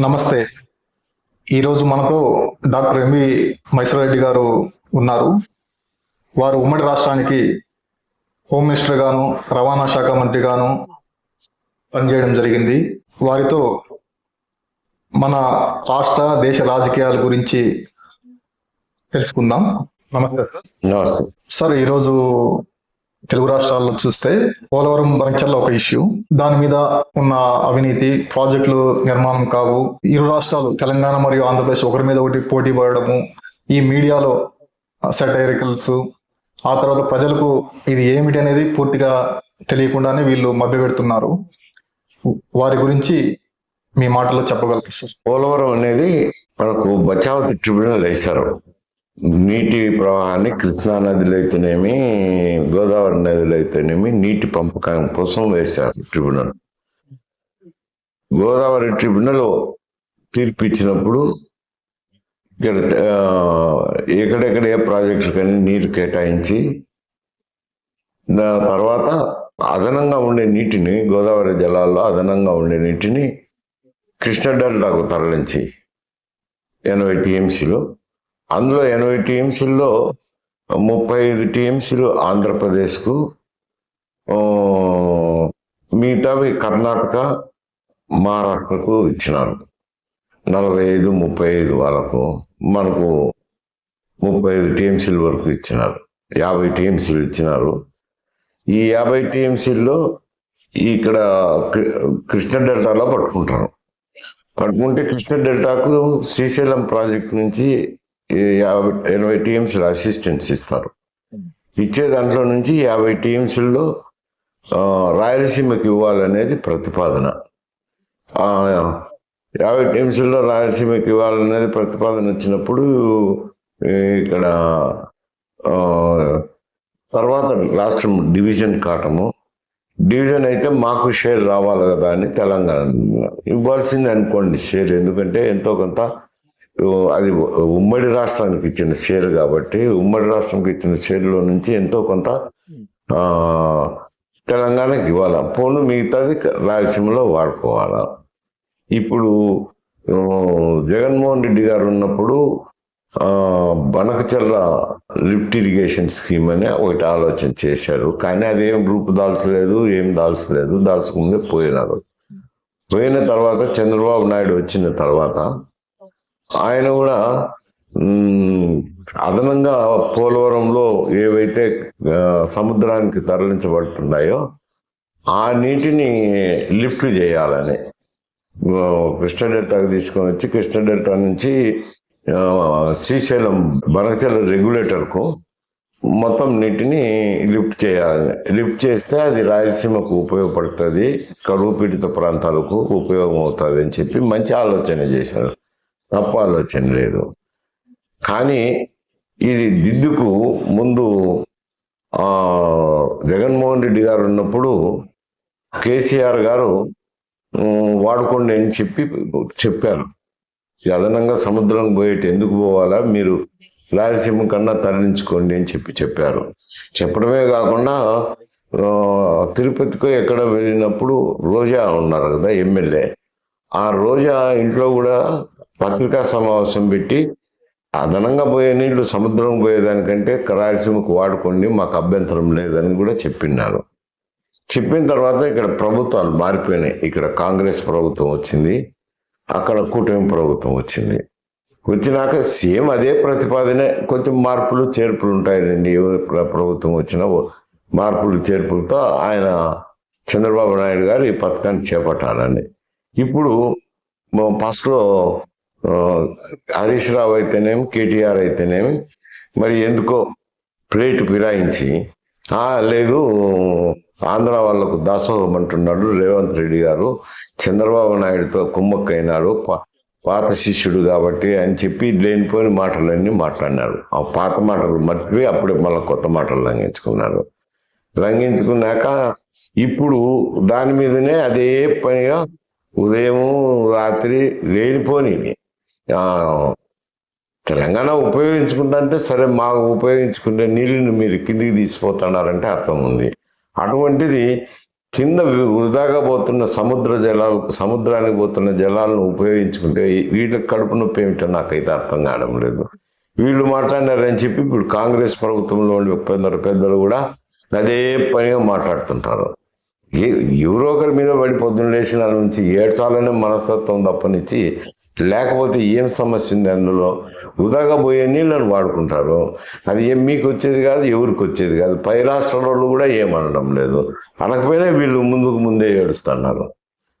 నమస్తే. ఈరోజు మనతో డాక్టర్ ఎంవి మైసూరెడ్డి గారు ఉన్నారు. వారు ఉమ్మడి రాష్ట్రానికి హోమ్ మినిస్టర్ గాను రవాణా శాఖ మంత్రి గాను పనిచేయడం జరిగింది. వారితో మన రాష్ట్ర దేశ రాజకీయాల గురించి తెలుసుకుందాం. నమస్తే సార్. సార్ ఈరోజు తెలుగు రాష్ట్రాల్లో చూస్తే పోలవరం బంచర్ల ఒక ఇష్యూ దాని మీద ఉన్న అవినీతి ప్రాజెక్టులు నిర్మాణం కావు. ఇరు రాష్ట్రాలు తెలంగాణ మరియు ఆంధ్రప్రదేశ్ ఒకరి మీద ఒకటి పోటీ పడడము ఈ మీడియాలో సెటైరికల్స్ ఆ తర్వాత ప్రజలకు ఇది ఏమిటి అనేది పూర్తిగా తెలియకుండానే వీళ్ళు మభ్యపెడుతున్నారు. వారి గురించి మీ మాటలో చెప్పగలరు సార్? పోలవరం అనేది మనకు బచావ్ ట్రిబ్యునల్ వేశారు. నీటి ప్రవాహాన్ని కృష్ణా నదిలో అయితేనేమి గోదావరి నదిలో అయితేనేమి నీటి పంపకం కోసం వేశారు ట్రిబ్యునల్. గోదావరి ట్రిబ్యునల్ తీర్పు ఇచ్చినప్పుడు ఇక్కడ ఎక్కడెక్కడ ఏ ప్రాజెక్టులు కానీ నీరు కేటాయించి దాని తర్వాత అదనంగా ఉండే నీటిని గోదావరి జలాల్లో అదనంగా ఉండే నీటిని కృష్ణ డెల్టాకు తరలించి ఎనభై టీఎంసీలో అందులో ఎనభై టీమ్స్లో ముప్పై ఐదు టీమ్స్లు ఆంధ్రప్రదేశ్కు మిగతావి కర్ణాటక మహారాష్ట్రకు ఇచ్చినారు. నలభై ఐదు ముప్పై ఐదు వాళ్ళకు మనకు ముప్పై ఐదు టీఎంసీల వరకు ఇచ్చినారు. యాభై టీఎంసీలు ఇచ్చినారు. ఈ యాభై టీఎంసీల్లో ఇక్కడ కృ- కృష్ణ డెల్టాలో పట్టుకుంటారు. పట్టుకుంటే కృష్ణ డెల్టాకు శ్రీశైలం ప్రాజెక్ట్ నుంచి యాభై ఎనభై టీమ్స్లో అసిస్టెన్స్ ఇస్తారు. ఇచ్చే దాంట్లో నుంచి యాభై టీమ్స్లో రాయలసీమకి ఇవ్వాలనేది ప్రతిపాదన. యాభై టీమ్స్లో రాయలసీమకి ఇవ్వాలనేది ప్రతిపాదన వచ్చినప్పుడు ఇక్కడ తర్వాత రాష్ట్రం డివిజన్ కావటము డివిజన్ అయితే మాకు షేర్ రావాలి కదా అని తెలంగాణ ఇవ్వాల్సింది అనుకోండి షేర్ ఎందుకంటే ఎంతో కొంత అది ఉమ్మడి రాష్ట్రానికి ఇచ్చిన షేర్ కాబట్టి ఉమ్మడి రాష్ట్రంకి ఇచ్చిన షేర్లో నుంచి ఎంతో కొంత తెలంగాణకి ఇవ్వాలా? పోను మిగతాది రాయలసీమలో వాడుకోవాలా? ఇప్పుడు జగన్మోహన్ రెడ్డి గారు ఉన్నప్పుడు బనకచర్ల లిఫ్ట్ ఇరిగేషన్ స్కీమ్ అని ఒకటి ఆలోచన చేశారు. కానీ అదేం రూపు దాల్చలేదు ఏం దాల్చలేదు. దాల్చకముందే పోయినారు. పోయిన తర్వాత చంద్రబాబు నాయుడు వచ్చిన తర్వాత ఆయన కూడా అదనంగా పోలవరంలో ఏవైతే సముద్రానికి తరలించబడుతున్నాయో ఆ నీటిని లిఫ్ట్ చేయాలని. కృష్ణ డెల్టాకి తీసుకొని వచ్చి కృష్ణ డెల్టా నుంచి శ్రీశైలం బనకచల రెగ్యులేటర్కు మొత్తం నీటిని లిఫ్ట్ చేయాలని. లిఫ్ట్ చేస్తే అది రాయలసీమకు ఉపయోగపడుతుంది కరువు పీడిత ప్రాంతాలకు ఉపయోగం అవుతుంది అని చెప్పి మంచి ఆలోచన చేశారు. తప్ప ఆలోచన లేదు. కానీ ఇది దిద్దుకు ముందు జగన్మోహన్ రెడ్డి గారు ఉన్నప్పుడు కేసీఆర్ గారు వాడుకోండి అని చెప్పి చెప్పారు. అదనంగా సముద్రం పోయేటి ఎందుకు పోవాలా? మీరు రాయలసీమ కన్నా తరలించుకోండి అని చెప్పి చెప్పారు. చెప్పడమే కాకుండా తిరుపతికో ఎక్కడ వెళ్ళినప్పుడు రోజా ఉన్నారు కదా ఎమ్మెల్యే. ఆ రోజా ఇంట్లో కూడా పత్రికా సమావేశం పెట్టి అదనంగా పోయే నీళ్ళు సముద్రం పోయేదానికంటే రాయలసీమకు వాడుకోండి మాకు అభ్యంతరం లేదని కూడా చెప్పిన్నారు చెప్పిన తర్వాత ఇక్కడ ప్రభుత్వాలు మారిపోయినాయి. ఇక్కడ కాంగ్రెస్ ప్రభుత్వం వచ్చింది అక్కడ కూటమి ప్రభుత్వం వచ్చింది. వచ్చినాక సేమ్ అదే ప్రతిపాదనే కొంచెం మార్పులు చేర్పులు ఉంటాయండి. ఎవరి ప్రభుత్వం వచ్చినా మార్పులు చేర్పులతో ఆయన చంద్రబాబు నాయుడు గారు ఈ పథకాన్ని చేపట్టాలని. ఇప్పుడు ఫస్ట్లో హరీష్ రావు అయితేనేమి కేటీఆర్ అయితేనేమి మరి ఎందుకో ప్లేట్ ఫిరాయించి లేదు ఆంధ్ర వాళ్ళకు దాసోహం అంటున్నాడు రేవంత్ రెడ్డి గారు చంద్రబాబు నాయుడుతో కుమ్మక్కైనాడు పాత శిష్యుడు కాబట్టి అని చెప్పి లేనిపోయిన మాటలన్నీ మాట్లాడినారు. ఆ పాత మాటలు మర్చిపోయి అప్పుడే మళ్ళీ కొత్త మాటలు లంఘించుకున్నారు. లంఘించుకున్నాక ఇప్పుడు దాని మీదనే అదే పనిగా ఉదయం రాత్రి లేనిపోని తెలంగాణ ఉపయోగించుకుంటా అంటే సరే మాకు ఉపయోగించుకుంటే నీళ్ళని మీరు కిందికి తీసిపోతున్నారంటే అర్థం ఉంది. అటువంటిది కింద వృధాగా పోతున్న సముద్ర జలాలు సముద్రానికి పోతున్న జలాలను ఉపయోగించుకుంటే వీళ్ళకి కడుపు నొప్పి ఏమిటో నాకైతే అర్థం కావడం లేదు. వీళ్ళు మాట్లాడినారని చెప్పి ఇప్పుడు కాంగ్రెస్ ప్రభుత్వంలో ఉండే పెద్దలు పెద్దలు కూడా అదే పనిగా మాట్లాడుతుంటారు. ఏ ఎవరో ఒకరి మీద పడి పొద్దున్న లేచిన నుంచి ఏడ్చాలనే మనస్తత్వం తప్పనిచ్చి లేకపోతే ఏం సమస్య ఉంది అందులో? వృధాగా పోయే నీళ్ళని వాడుకుంటారు. అది ఏం మీకు వచ్చేది కాదు ఎవరికి వచ్చేది కాదు. పై రాష్ట్రాల వాళ్ళు కూడా ఏమనడం లేదు. అనకపోయినా వీళ్ళు ముందుకు ముందే ఏడుస్తున్నారు.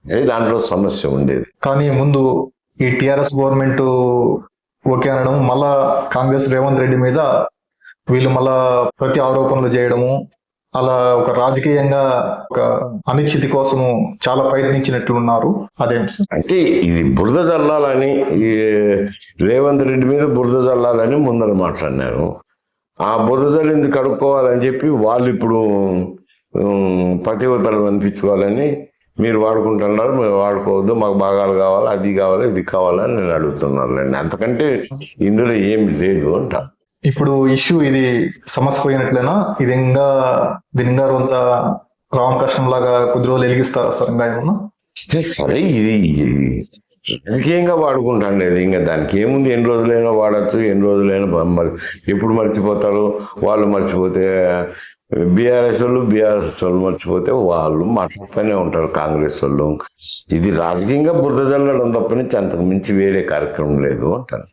అది దాంట్లో సమస్య ఉండేది. కానీ ముందు ఈ టిఆర్ఎస్ గవర్నమెంట్ ఓకే అనడం మళ్ళా కాంగ్రెస్ రేవంత్ రెడ్డి మీద వీళ్ళు మళ్ళా ప్రతి ఆరోపణలు చేయడము అలా ఒక రాజకీయంగా ఒక అనిశ్చితి కోసము చాలా ప్రయత్నించినట్లున్నారు. అదేంటి సార్? అంటే ఇది బురద జల్లాలని ఈ రేవంత్ రెడ్డి మీద బురద జల్లాలని ముందర మాట్లాడినారు. ఆ బురద జల్లింది కడుక్కోవాలని చెప్పి వాళ్ళు ఇప్పుడు ఉమ్, పతివతలు అనిపించుకోవాలని మీరు వాడుకుంటున్నారు మీరు వాడుకోవద్దు మాకు భాగాలు కావాలి అది కావాలి ఇది కావాలని నేను అడుగుతున్నాను అంతకంటే ఇందులో ఏమి లేదు అంట. ఇప్పుడు ఇష్యూ ఇది సమస్య పోయినట్లేనా? ఇది ఇంకా దీని ఇంకా కొంత రామకృష్ణం లాగా కొద్ది రోజులు వెలిగిస్తారా సార్ ఇంకా ఏమన్నా? సరే ఇది రాజకీయంగా వాడుకుంటాను లేదు ఇంకా దానికి ఏముంది? ఎన్ని రోజులైనా వాడచ్చు ఎన్ని రోజులైనా మరి ఎప్పుడు మర్చిపోతారు? వాళ్ళు మర్చిపోతే బీఆర్ఎస్ వాళ్ళు బీఆర్ఎస్ వాళ్ళు మర్చిపోతే వాళ్ళు మాట్లాడుతూనే ఉంటారు కాంగ్రెస్ వాళ్ళు. ఇది రాజకీయంగా బురద జల్లడం తప్పని నుంచి అంతకు మించి వేరే కార్యక్రమం లేదు అంటాను.